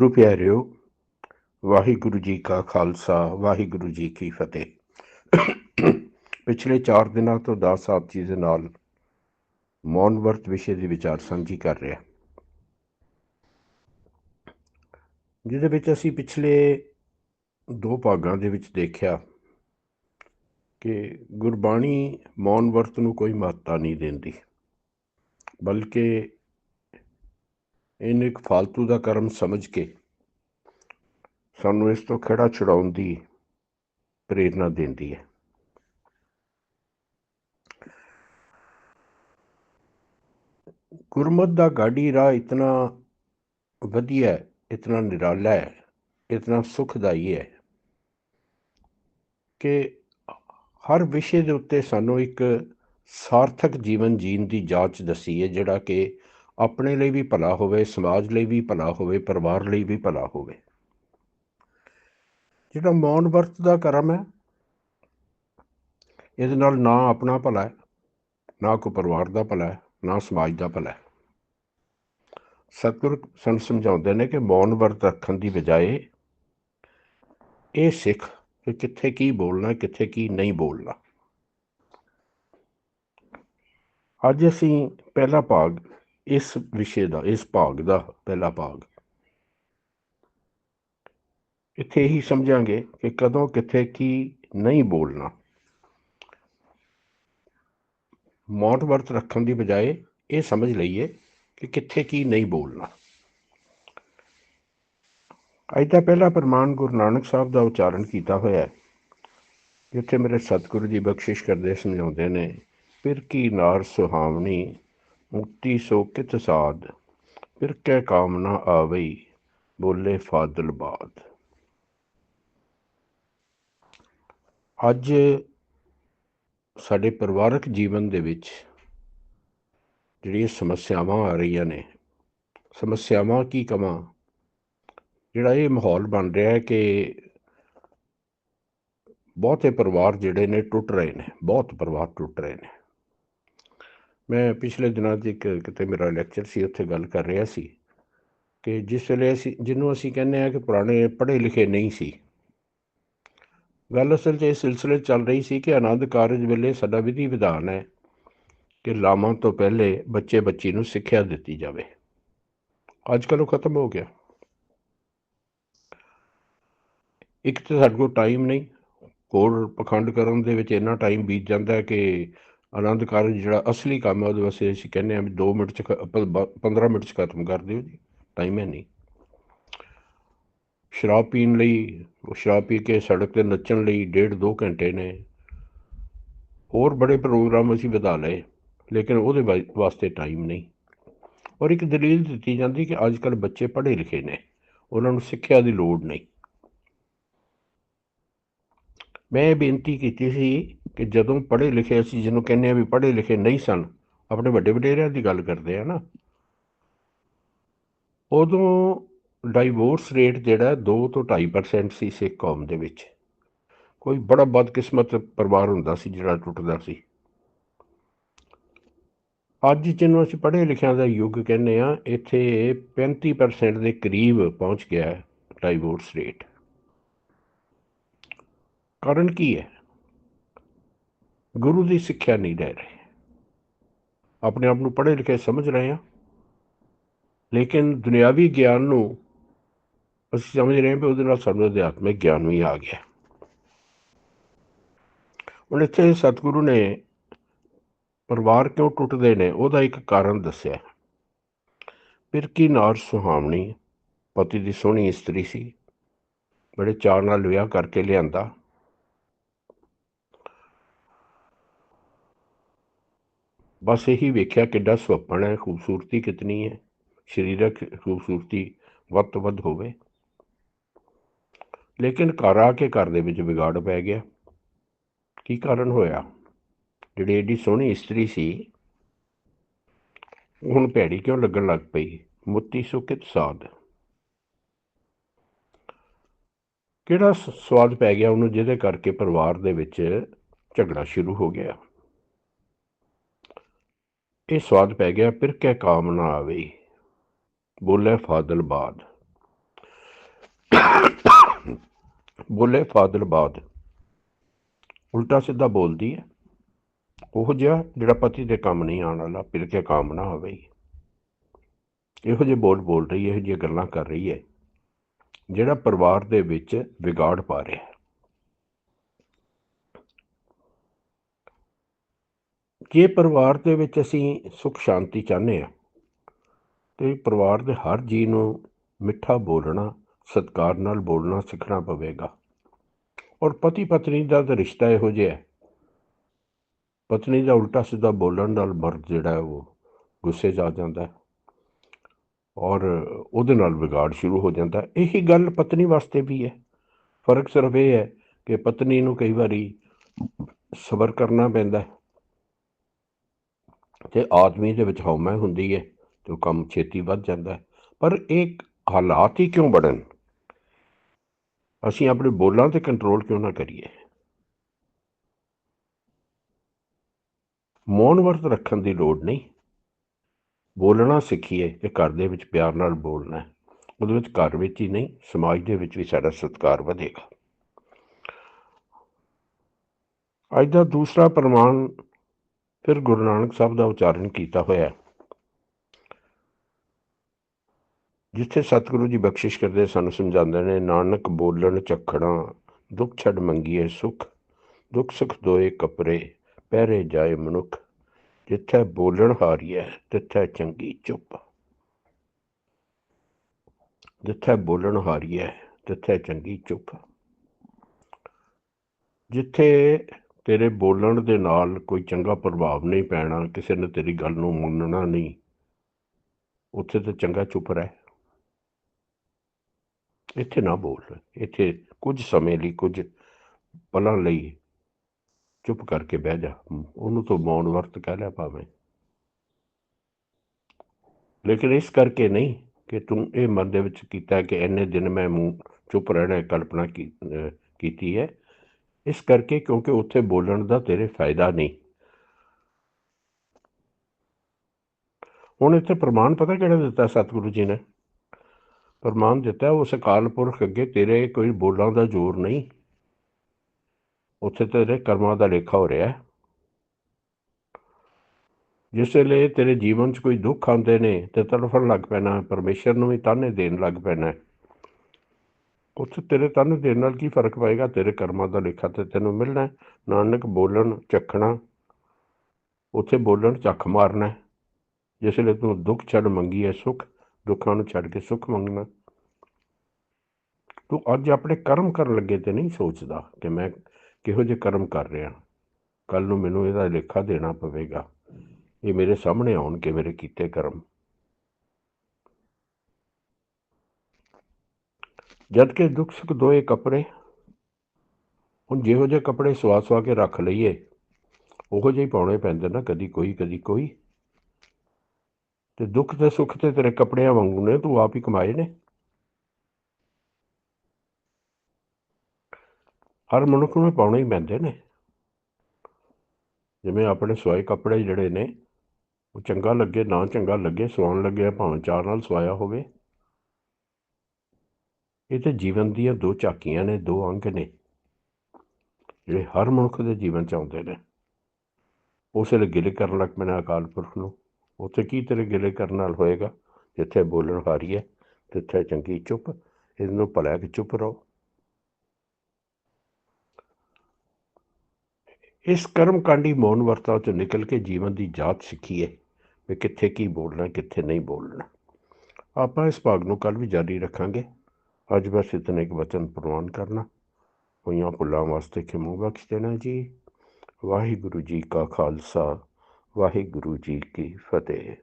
ਗੁਰੂ ਪਿਆਰਿਓ, ਵਾਹਿਗੁਰੂ ਜੀ ਕਾ ਖਾਲਸਾ, ਵਾਹਿਗੁਰੂ ਜੀ ਕੀ ਫਤਿਹ। ਪਿਛਲੇ 4 ਦਿਨਾਂ ਤੋਂ ਦਾਸ ਸਾਹਿਬ ਜੀ ਦੇ ਨਾਲ ਮੌਨ ਵਰਤ ਵਿਸ਼ੇ ਦੀ ਵਿਚਾਰ ਸਾਂਝੀ ਕਰ ਰਿਹਾ। ਜਿਹਦੇ ਵਿੱਚ ਅਸੀਂ ਪਿਛਲੇ ਦੋ ਭਾਗਾਂ ਦੇ ਵਿੱਚ ਦੇਖਿਆ ਕਿ ਗੁਰਬਾਣੀ ਮੌਨ ਵਰਤ ਨੂੰ ਕੋਈ ਮਹੱਤਤਾ ਨਹੀਂ ਦਿੰਦੀ, ਬਲਕਿ ਇਹਨੂੰ ਇੱਕ ਫालतू ਦਾ ਕਰਮ ਸਮਝ ਕੇ ਸਾਨੂੰ ਇਸ ਤੋਂ ਖੜਾ ਛੁਡਾਉਣ ਦੀ ਪ੍ਰੇਰਣਾ ਦਿੰਦੀ ਹੈ। ਗੁਰਮਤ ਦਾ ਗਾੜੀ ਰਾਹ ਇਤਨਾ ਵਧੀਆ ਹੈ, ਇਤਨਾ ਨਿਰਾਲਾ ਹੈ, ਇਤਨਾ ਸੁਖਦਾਈ ਹੈ ਕਿ ਹਰ ਵਿਸ਼ੇ ਦੇ ਉੱਤੇ ਸਾਨੂੰ ਇੱਕ ਸਾਰਥਕ ਜੀਵਨ ਜੀਣ ਦੀ ਜਾਂਚ ਦੱਸੀ ਹੈ, ਜਿਹੜਾ ਕਿ ਆਪਣੇ ਲਈ ਵੀ ਭਲਾ ਹੋਵੇ, ਸਮਾਜ ਲਈ ਵੀ ਭਲਾ ਹੋਵੇ, ਪਰਿਵਾਰ ਲਈ ਵੀ ਭਲਾ ਹੋਵੇ। ਜਿਹੜਾ ਮੌਨ ਵਰਤ ਦਾ ਕਰਮ ਹੈ, ਇਹਦੇ ਨਾਲ ਨਾ ਆਪਣਾ ਭਲਾ ਹੈ, ਨਾ ਕੋ ਪਰਿਵਾਰ ਦਾ ਭਲਾ ਹੈ, ਨਾ ਸਮਾਜ ਦਾ ਭਲਾ ਹੈ। ਸਤਿਗੁਰ ਸਾਨੂੰ ਸਮਝਾਉਂਦੇ ਨੇ ਕਿ ਮੌਨ ਵਰਤ ਰੱਖਣ ਦੀ ਬਜਾਏ ਇਹ ਸਿੱਖ ਕਿ ਕਿੱਥੇ ਕੀ ਬੋਲਣਾ, ਕਿੱਥੇ ਕੀ ਨਹੀਂ ਬੋਲਣਾ। ਅੱਜ ਅਸੀਂ ਪਹਿਲਾ ਭਾਗ ਇਸ ਵਿਸ਼ੇ ਦਾ ਇਸ ਭਾਗ ਦਾ ਪਹਿਲਾ ਭਾਗ ਇੱਥੇ ਹੀ ਸਮਝਾਂਗੇ ਕਿ ਕਦੋਂ ਕਿੱਥੇ ਕੀ ਨਹੀਂ ਬੋਲਣਾ। ਮੌਨ ਵਰਤ ਰੱਖਣ ਦੀ ਬਜਾਏ ਇਹ ਸਮਝ ਲਈਏ ਕਿ ਕਿੱਥੇ ਕੀ ਨਹੀਂ ਬੋਲਣਾ। ਅੱਜ ਦਾ ਪਹਿਲਾ ਪ੍ਰਮਾਣ ਗੁਰੂ ਨਾਨਕ ਸਾਹਿਬ ਦਾ ਉਚਾਰਨ ਕੀਤਾ ਹੋਇਆ ਹੈ, ਜਿੱਥੇ ਮੇਰੇ ਸਤਿਗੁਰੂ ਜੀ ਬਖਸ਼ਿਸ਼ ਕਰਦੇ ਸਮਝਾਉਂਦੇ ਨੇ, ਫਿਰ ਕੀ ਨਾਰ ਸੁਹਾਵਣੀ ਮੁਕਤੀ ਸੋ ਕਿਤ ਸਾਧ, ਫਿਰ ਕੈ ਕਾਮਨਾ ਆਵਈ, ਬੋਲੇ ਫਾਦਲ ਬਾਦ। ਅੱਜ ਸਾਡੇ ਪਰਿਵਾਰਕ ਜੀਵਨ ਦੇ ਵਿੱਚ ਜਿਹੜੀਆਂ ਸਮੱਸਿਆਵਾਂ ਆ ਰਹੀਆਂ ਨੇ, ਸਮੱਸਿਆਵਾਂ ਕੀ ਕਮਾਂ ਜਿਹੜਾ ਇਹ ਮਾਹੌਲ ਬਣ ਰਿਹਾ ਹੈ ਕਿ ਬਹੁਤੇ ਪਰਿਵਾਰ ਜਿਹੜੇ ਨੇ ਟੁੱਟ ਰਹੇ ਨੇ, ਬਹੁਤ ਪਰਿਵਾਰ ਟੁੱਟ ਰਹੇ ਨੇ। ਮੈਂ ਪਿਛਲੇ ਦਿਨਾਂ 'ਚ ਇੱਕ, ਕਿਤੇ ਮੇਰਾ ਲੈਕਚਰ ਸੀ, ਉੱਥੇ ਗੱਲ ਕਰ ਰਿਹਾ ਸੀ ਕਿ ਜਿਸ ਵੇਲੇ ਅਸੀਂ, ਜਿਹਨੂੰ ਅਸੀਂ ਕਹਿੰਦੇ ਆ ਕਿ ਪੁਰਾਣੇ ਪੜ੍ਹੇ ਲਿਖੇ ਨਹੀਂ ਸੀ। ਗੱਲ ਅਸਲ 'ਚ ਇਹ ਸਿਲਸਿਲੇ ਚੱਲ ਰਹੀ ਸੀ ਕਿ ਆਨੰਦ ਕਾਰਜ ਵੇਲੇ ਸਾਡਾ ਵਿਧੀ ਵਿਧਾਨ ਹੈ ਕਿ ਲਾਵਾਂ ਤੋਂ ਪਹਿਲੇ ਬੱਚੇ ਬੱਚੀ ਨੂੰ ਸਿੱਖਿਆ ਦਿੱਤੀ ਜਾਵੇ। ਅੱਜ ਕੱਲ੍ਹ ਉਹ ਖਤਮ ਹੋ ਗਿਆ। ਇੱਕ ਤਾਂ ਸਾਡੇ ਕੋਲ ਟਾਈਮ ਨਹੀਂ। ਕੋਲ ਪਖੰਡ ਕਰਨ ਦੇ ਵਿੱਚ ਇੰਨਾ ਟਾਈਮ ਬੀਤ ਜਾਂਦਾ ਕਿ ਆਨੰਦ ਕਾਰਜ ਜਿਹੜਾ ਅਸਲੀ ਕੰਮ ਹੈ, ਉਹਦੇ ਵਾਸਤੇ ਅਸੀਂ ਕਹਿੰਦੇ ਹਾਂ ਵੀ 2 ਮਿੰਟ ਚ 15 ਮਿੰਟ ਚ ਖਤਮ ਕਰ ਦਿਓ ਜੀ ਟਾਈਮ ਹੈ ਨਹੀਂ। ਸ਼ਰਾਬ ਪੀਣ ਲਈ, ਉਹ ਸ਼ਰਾਬ ਪੀ ਕੇ ਸੜਕ ਤੇ ਨੱਚਣ ਲਈ ਡੇਢ 2 ਘੰਟੇ ਨੇ। ਹੋਰ ਬੜੇ ਪ੍ਰੋਗਰਾਮ ਅਸੀਂ ਵਧਾ ਲਏ, ਲੇਕਿਨ ਉਹਦੇ ਵਾਸਤੇ ਟਾਈਮ ਨਹੀਂ। ਔਰ ਇੱਕ ਦਲੀਲ ਦਿੱਤੀ ਜਾਂਦੀ ਕਿ ਅੱਜ ਕੱਲ ਬੱਚੇ ਪੜ੍ਹੇ ਲਿਖੇ ਨੇ, ਉਹਨਾਂ ਨੂੰ ਸਿੱਖਿਆ ਦੀ ਲੋੜ ਨਹੀਂ। ਮੈਂ ਬੇਨਤੀ ਕੀਤੀ ਸੀ ਕਿ ਜਦੋਂ ਪੜ੍ਹੇ ਲਿਖੇ ਅਸੀਂ ਜਿਹਨੂੰ ਕਹਿੰਦੇ ਆ ਵੀ ਪੜ੍ਹੇ ਲਿਖੇ ਨਹੀਂ ਸਨ, ਆਪਣੇ ਵੱਡੇ ਵਡੇਰਿਆਂ ਦੀ ਗੱਲ ਕਰਦੇ ਆ ਨਾ। ਉਦੋਂ ਡਾਈਵੋਰਸ ਰੇਟ ਜਿਹੜਾ 2 ਤੋਂ 2.5% ਸੀ ਸਿੱਖ ਕੌਮ ਦੇ ਵਿੱਚ। ਕੋਈ ਬੜਾ ਬਦਕਿਸਮਤ ਪਰਿਵਾਰ ਹੁੰਦਾ ਸੀ ਜਿਹੜਾ ਟੁੱਟਦਾ ਸੀ। ਅੱਜ ਜਿਹਨੂੰ ਅਸੀਂ ਪੜ੍ਹੇ ਲਿਖਿਆਂ ਦਾ ਯੁੱਗ ਕਹਿੰਦੇ ਆ ਇੱਥੇ 35% ਦੇ ਕਰੀਬ ਪਹੁੰਚ ਗਿਆ ਹੈ ਡਾਈਵੋਰਸ ਰੇਟ। ਕਾਰਨ ਕੀ ਹੈ? ਗੁਰੂ ਦੀ ਸਿੱਖਿਆ ਨਹੀਂ ਲੈ ਰਹੇ। ਆਪਣੇ ਆਪ ਨੂੰ ਪੜ੍ਹੇ ਲਿਖੇ ਸਮਝ ਰਹੇ ਹਾਂ। ਲੇਕਿਨ ਦੁਨਿਆਵੀ ਗਿਆਨ ਨੂੰ ਅਸੀਂ ਸਮਝ ਰਹੇ ਹਾਂ ਕਿ ਉਹਦੇ ਨਾਲ ਸਾਨੂੰ ਅਧਿਆਤਮਿਕ ਗਿਆਨ ਵੀ ਆ ਗਿਆ। ਹੁਣ ਇੱਥੇ ਸਤਿਗੁਰੂ ਨੇ ਪਰਿਵਾਰ ਕਿਉਂ ਟੁੱਟਦੇ ਨੇ, ਉਹਦਾ ਇੱਕ ਕਾਰਨ ਦੱਸਿਆ। ਫਿਰ ਕੀ ਨਾਰ ਸੁਹਾਵਣੀ ਪਤੀ ਦੀ ਸੋਹਣੀ ਇਸਤਰੀ ਸੀ। ਬੜੇ ਚਾਅ ਨਾਲ ਵਿਆਹ ਕਰਕੇ ਲਿਆਂਦਾ। ਬਸ ਇਹੀ ਵੇਖਿਆ ਕਿੱਡਾ ਸੁਪਨਾ ਹੈ, ਖੂਬਸੂਰਤੀ ਕਿਤਨੀ ਹੈ, ਸਰੀਰਕ ਖੂਬਸੂਰਤੀ ਵੱਧ ਤੋਂ ਵੱਧ ਹੋਵੇ। ਲੇਕਿਨ ਘਰ ਆ ਕੇ ਘਰ ਦੇ ਵਿੱਚ ਵਿਗਾੜ ਪੈ ਗਿਆ। ਕੀ ਕਾਰਨ ਹੋਇਆ? ਜਿਹੜੀ ਏਡੀ ਸੋਹਣੀ ਇਸਤਰੀ ਸੀ, ਹੁਣ ਭੈੜੀ ਕਿਉਂ ਲੱਗਣ ਲੱਗ ਪਈ? ਮੁੱਤੀ ਸੁਕਿਤ ਸਾਧ। ਕਿਹੜਾ ਸਵਾਦ ਪੈ ਗਿਆ ਉਹਨੂੰ, ਜਿਹਦੇ ਕਰਕੇ ਪਰਿਵਾਰ ਦੇ ਵਿੱਚ ਝਗੜਾ ਸ਼ੁਰੂ ਹੋ ਗਿਆ? ਇਹ ਸਵਾਦ ਪੈ ਗਿਆ, ਫਿਰ ਕਿਆ ਕਾਮ ਨਾ ਆਵੇ। ਬੋਲੇ ਫਾਦਲ ਬਾਦ। ਬੋਲੇ ਫਾਦਲ ਬਾਦ। ਉਲਟਾ ਸਿੱਧਾ ਬੋਲਦੀ ਹੈ, ਉਹ ਜਿਹਾ ਜਿਹੜਾ ਪਤੀ ਦੇ ਕੰਮ ਨਹੀਂ ਆਉਣ ਵਾਲਾ, ਫਿਰ ਕੇ ਕੰਮ ਨਾ ਆਵੇ। ਇਹੋ ਜਿਹੇ ਬੋਲ ਬੋਲ ਰਹੀ ਹੈ, ਇਹੋ ਜਿਹੀਆਂ ਗੱਲਾਂ ਕਰ ਰਹੀ ਹੈ, ਜਿਹੜਾ ਪਰਿਵਾਰ ਦੇ ਵਿੱਚ ਵਿਗਾੜ ਪਾ ਰਿਹਾ ਹੈ ਜੇ ਪਰਿਵਾਰ ਦੇ ਵਿੱਚ ਅਸੀਂ ਸੁਖ ਸ਼ਾਂਤੀ ਚਾਹੁੰਦੇ ਆ ਤੇ ਪਰਿਵਾਰ ਦੇ ਹਰ ਜੀ ਨੂੰ ਮਿੱਠਾ ਬੋਲਣਾ, ਸਤਿਕਾਰ ਨਾਲ ਬੋਲਣਾ ਸਿੱਖਣਾ ਪਵੇਗਾ। ਔਰ ਪਤੀ ਪਤਨੀ ਦਾ ਤਾਂ ਰਿਸ਼ਤਾ ਇਹੋ ਜਿਹਾ ਹੈ। ਪਤਨੀ ਦਾ ਉਲਟਾ ਸਿੱਧਾ ਬੋਲਣ ਨਾਲ ਮਰਦ ਜਿਹੜਾ ਉਹ ਗੁੱਸੇ 'ਚ ਆ ਜਾਂਦਾ ਹੈ। ਔਰ ਉਹਦੇ ਨਾਲ ਵਿਗਾੜ ਸ਼ੁਰੂ ਹੋ ਜਾਂਦਾ ਇਹੀ ਗੱਲ ਪਤਨੀ ਵਾਸਤੇ ਵੀ ਹੈ। ਫ਼ਰਕ ਸਿਰਫ ਇਹ ਹੈ ਕਿ ਪਤਨੀ ਨੂੰ ਕਈ ਵਾਰੀ ਸਬਰ ਕਰਨਾ ਪੈਂਦਾ ਹੈ। ਤੇ ਆਦਮੀ ਦੇ ਵਿੱਚ ਹਉਮੈ ਹੁੰਦੀ ਹੈ ਤੇ ਉਹ ਕੰਮ ਛੇਤੀ ਵੱਧ ਜਾਂਦਾ ਪਰ ਇਹ ਹਾਲਾਤ ਹੀ ਕਿਉਂ ਬਣਨ? ਅਸੀਂ ਆਪਣੇ ਬੋਲਾਂ ਤੇ ਕੰਟਰੋਲ ਕਿਉਂ ਨਾ ਕਰੀਏ? ਮੌਨ ਵਰਤ ਰੱਖਣ ਦੀ ਲੋੜ ਨਹੀਂ। ਬੋਲਣਾ ਸਿੱਖੀਏ ਕਿ ਘਰ ਦੇ ਵਿੱਚ ਪਿਆਰ ਨਾਲ ਬੋਲਣਾ ਉਹਦੇ ਵਿੱਚ ਘਰ ਵਿੱਚ ਹੀ ਨਹੀਂ, ਸਮਾਜ ਦੇ ਵਿੱਚ ਵੀ ਸਾਡਾ ਸਤਿਕਾਰ ਵਧੇਗਾ। ਅੱਜ ਦਾ ਦੂਸਰਾ ਪ੍ਰਮਾਣ ਫਿਰ ਗੁਰੂ ਨਾਨਕ ਸਾਹਿਬ ਦਾ ਉਚਾਰਨ ਕੀਤਾ ਹੋਇਆ ਜਿੱਥੇ ਸਤਿਗੁਰੂ ਜੀ ਬਖਸ਼ਿਸ਼ ਕਰਦੇ ਸਾਨੂੰ, ਸਮਝਾਉਂਦੇ ਨੇ, ਨਾਨਕ ਬੋਲਣ ਚੱਖਣਾ ਦੁੱਖ ਛੱਡ ਮੰਗੀਏ ਸੁਖ, ਦੁੱਖ ਸੁਖ ਦੋਏ ਕਪਰੇ, ਪਹਿਰੇ ਜਾਏ ਮਨੁੱਖ, ਜਿੱਥੇ ਬੋਲਣ ਹਾਰੀਐ, ਤਿੱਥੇ ਚੰਗੀ ਚੁੱਪ। ਜਿੱਥੇ ਬੋਲਣ ਹਾਰੀਐ, ਤਿੱਥੇ ਚੰਗੀ ਚੁੱਪ। ਜਿੱਥੇ ਤੇਰੇ ਬੋਲਣ ਦੇ ਨਾਲ ਕੋਈ ਚੰਗਾ ਪ੍ਰਭਾਵ ਨਹੀਂ ਪੈਣਾ, ਕਿਸੇ ਨੇ ਤੇਰੀ ਗੱਲ ਨੂੰ ਮੰਨਣਾ ਨਹੀਂ। ਉੱਥੇ ਤਾਂ ਚੰਗਾ ਚੁੱਪ ਰਹਿ। ਇੱਥੇ ਨਾ ਬੋਲ। ਇੱਥੇ ਕੁਝ ਸਮੇਂ ਲਈ, ਕੁਝ ਪਲਾਂ ਲਈ ਚੁੱਪ ਕਰਕੇ ਬਹਿ ਜਾ। ਉਹਨੂੰ ਤੋਂ ਮੌਨ ਵਰਤ ਕਹਿ ਲਿਆ ਭਾਵੇਂ। ਲੇਕਿਨ ਇਸ ਕਰਕੇ ਨਹੀਂ ਕਿ ਤੂੰ ਇਹ ਮਨ ਦੇ ਵਿੱਚ ਕੀਤਾ ਕਿ ਇੰਨੇ ਦਿਨ ਮੈਂ ਮੂੰਹ ਚੁੱਪ ਰਹਿਣਾ, ਕਲਪਨਾ ਕੀਤੀ ਹੈ। ਇਸ ਕਰਕੇ ਕਿਉਂਕਿ ਉੱਥੇ ਬੋਲਣ ਦਾ ਤੇਰੇ ਫਾਇਦਾ ਨਹੀਂ। ਹੁਣ ਇੱਥੇ ਪ੍ਰਮਾਣ ਪਤਾ ਕਿਹੜਾ ਦਿੱਤਾ ਸਤਿਗੁਰੂ ਜੀ ਨੇ? ਪ੍ਰਮਾਣ ਦਿੱਤਾ ਉਸ ਅਕਾਲ ਪੁਰਖ ਅੱਗੇ ਤੇਰੇ ਕੋਈ ਬੋਲਾਂ ਦਾ ਜ਼ੋਰ ਨਹੀਂ। ਉੱਥੇ ਤੇਰੇ ਕਰਮਾਂ ਦਾ ਲੇਖਾ ਹੋ ਰਿਹਾ। ਜਿਸ ਵੇਲੇ ਤੇਰੇ ਜੀਵਨ 'ਚ ਕੋਈ ਦੁੱਖ ਆਉਂਦੇ ਨੇ ਤੇ ਤੜਫਣ ਲੱਗ ਪੈਣਾ, ਪਰਮੇਸ਼ਰ ਨੂੰ ਵੀ ਤਾਨੇ ਦੇਣ ਲੱਗ ਪੈਣਾ। ਉੱਥੇ ਤੇਰੇ ਤਨ ਦੇਣ ਨਾਲ ਕੀ ਫ਼ਰਕ ਪਏਗਾ? ਤੇਰੇ ਕਰਮਾਂ ਦਾ ਲੇਖਾ ਤੇ ਤੈਨੂੰ ਮਿਲਣਾ ਨਾਨਕ ਬੋਲਣ, ਚੱਖਣਾ, ਉੱਥੇ ਬੋਲਣ, ਚੱਖ ਮਾਰਨਾ ਜਿਸ ਵੇਲੇ ਤੂੰ ਦੁੱਖ ਛੱਡ ਮੰਗੀ ਹੈ ਸੁੱਖ ਦੁੱਖਾਂ ਨੂੰ ਛੱਡ ਕੇ ਸੁੱਖ ਮੰਗਣਾ। ਤੂੰ ਅੱਜ ਆਪਣੇ ਕਰਮ ਕਰਨ ਲੱਗੇ ਤੇ ਨਹੀਂ ਸੋਚਦਾ ਕਿ ਮੈਂ ਕਿਹੋ ਜਿਹੇ ਕਰਮ ਕਰ ਰਿਹਾ ਕੱਲ ਨੂੰ ਮੈਨੂੰ ਇਹਦਾ ਲੇਖਾ ਦੇਣਾ ਪਵੇਗਾ। ਇਹ ਮੇਰੇ ਸਾਹਮਣੇ ਆਉਣਗੇ, ਮੇਰੇ ਕੀਤੇ ਕਰਮ। ਜਦ ਕਿ ਦੁੱਖ ਸੁੱਖ ਦੋਏ ਕੱਪੜੇ, ਹੁਣ ਜਿਹੋ ਜਿਹੇ ਕੱਪੜੇ ਸਵਾ ਸਵਾ ਕੇ ਰੱਖ ਲਈਏ, ਉਹੋ ਜਿਹੇ ਹੀ ਪਾਉਣੇ ਪੈਂਦੇ ਨਾ, ਕਦੀ ਕੋਈ ਕਦੀ ਕੋਈ। ਤੇ ਦੁੱਖ ਤੇ ਸੁੱਖ ਤੇ ਤੇਰੇ ਕੱਪੜਿਆਂ ਵਾਂਗੂ ਨੇ, ਤੂੰ ਆਪ ਹੀ ਕਮਾਏ ਨੇ। ਹਰ ਮਨੁੱਖ ਨੂੰ ਪਾਉਣੇ ਹੀ ਪੈਂਦੇ ਨੇ। ਜਿਵੇਂ ਆਪਣੇ ਸਵਾਏ ਕੱਪੜੇ ਜਿਹੜੇ ਨੇ, ਉਹ ਚੰਗਾ ਲੱਗੇ, ਨਾ ਚੰਗਾ ਲੱਗੇ, ਸਵਾਉਣ ਲੱਗਿਆ ਭਾਵੇਂ ਚਾਰ ਨਾਲ ਸਵਾਇਆ ਹੋਵੇ। ਇਹ ਤਾਂ ਜੀਵਨ ਦੀਆਂ ਦੋ ਝਾਕੀਆਂ ਨੇ, ਦੋ ਅੰਗ ਨੇ। ਜਿਹੜੇ ਹਰ ਮਨੁੱਖ ਦੇ ਜੀਵਨ ਚ ਆਉਂਦੇ ਨੇ। ਉਸ ਵੇਲੇ ਗਿਲੇ ਕਰਨ ਲੱਗ ਪੈਣਾ ਅਕਾਲ ਪੁਰਖ ਨੂੰ। ਉੱਥੇ ਕੀ ਤੇਰੇ ਗਿਲੇ ਕਰਨ ਨਾਲ ਹੋਏਗਾ? ਜਿੱਥੇ ਬੋਲਣ ਹਾਰੀ ਹੈ ਤਿੱਥੇ ਚੰਗੀ ਚੁੱਪ, ਇਹਨੂੰ ਭਲਾ ਕਿ ਚੁੱਪ ਰਹੋ। ਇਸ ਕਰਮ ਕਾਂਡੀ ਮੌਨ ਵਰਤਾਓ ਤੋਂ ਨਿਕਲ ਕੇ ਜੀਵਨ ਦੀ ਜਾਤ ਸਿੱਖੀਏ ਵੀ ਕਿੱਥੇ ਕੀ ਬੋਲਣਾ, ਕਿੱਥੇ ਨਹੀਂ ਬੋਲਣਾ। ਆਪਾਂ ਇਸ ਭਾਗ ਨੂੰ ਕੱਲ ਵੀ ਜਾਰੀ ਰੱਖਾਂਗੇ। ਅੱਜ ਬਸ ਇਤਨੇ ਇੱਕ ਵਚਨ ਪ੍ਰਵਾਨ ਕਰਨਾ। ਹੋਈਆਂ ਭੁੱਲਾਂ ਵਾਸਤੇ ਖਿਮੂ ਬਖਸ਼ ਦੇਣਾ ਜੀ। ਵਾਹਿਗੁਰੂ ਜੀ ਕਾ ਖਾਲਸਾ, ਵਾਹਿਗੁਰੂ ਜੀ ਕੀ ਫਤਿਹ।